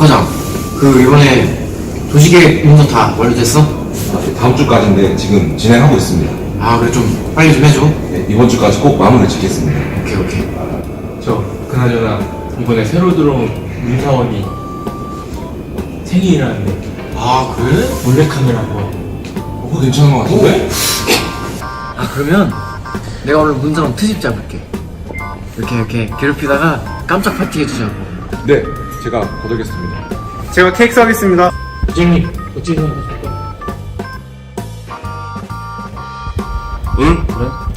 과장, 그 이번에 조직의 문서 다 완료됐어? 아, 다음 주까지인데 지금 진행하고 있습니다. 아 그래 좀 빨리 좀 해줘. 네, 이번 주까지 꼭 마무리 짓겠습니다. 오케이 오케이. 저 그나저나 이번에 새로 들어온 문사원이 생일이라는데 아 그래? 몰래카메라고 어, 그거 괜찮은 것 같은데? 아 그러면 내가 오늘 문서랑 트집 잡을게. 이렇게 이렇게 괴롭히다가 깜짝 파티 해주자고. 네, 제가 거두겠습니다. 제가 케이크 사겠습니다. 부장님 어찌 생각하실까? 응? 그래?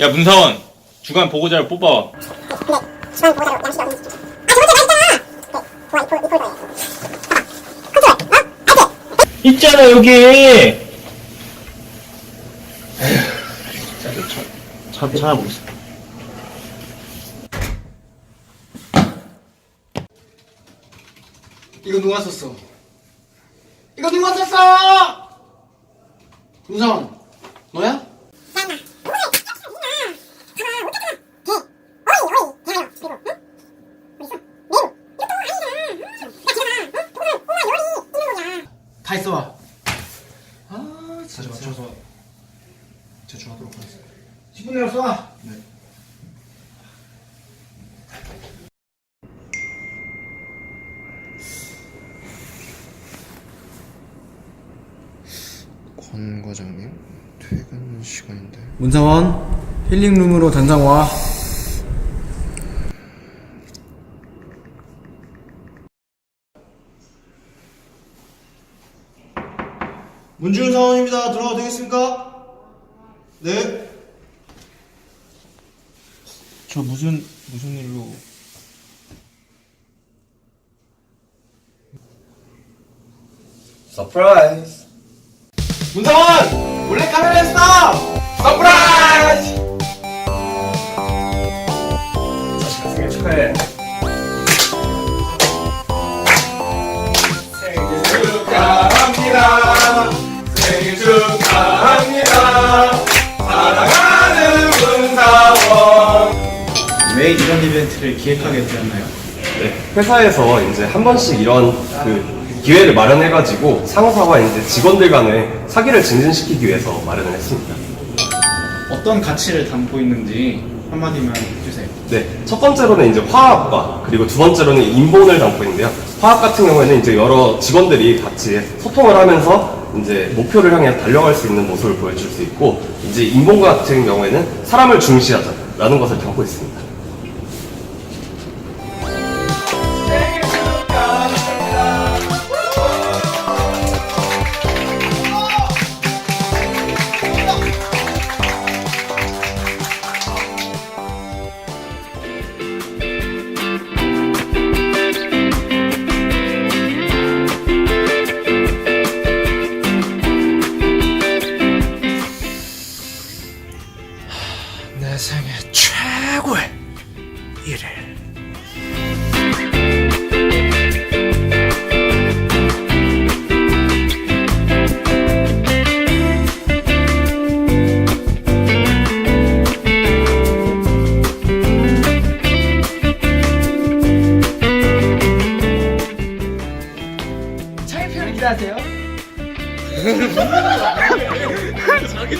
야 문사원 주간 보고자를 뽑아 있잖아 여기 참 찾아보겠습니다 이거 누가 썼어? 이거 누가 썼어? 문성원 너야? 다 있어 와. 아 진짜 맞춰서 제출하도록 하겠습니다. 10분 내로 쏴. 네. 권 과장님 퇴근 시간인데 문사원 힐링룸으로 단장 와. 문지훈 사원입니다. 들어가도 되겠습니까? 네. 저 무슨 무슨 일로 서프라이즈. 문사원! 몰래 카메라 했어! 서프라이즈! 자식아 생일 축하해. 이런 이벤트를 기획하게 되었나요? 회사에서 이제 한 번씩 이런 그 기회를 마련해가지고 상사와 이제 직원들 간의 사기를 증진시키기 위해서 마련을 했습니다. 어떤 가치를 담고 있는지 한마디만 해주세요. 네, 첫 번째로는 이제 화학과 그리고 두 번째로는 인본을 담고 있는데요. 화학 같은 경우에는 이제 여러 직원들이 같이 소통을 하면서 이제 목표를 향해 달려갈 수 있는 모습을 보여줄 수 있고 이제 인본 같은 경우에는 사람을 중시하자라는 것을 담고 있습니다. 내 생애 최고의 일을 차이표를 기대하세요. 자기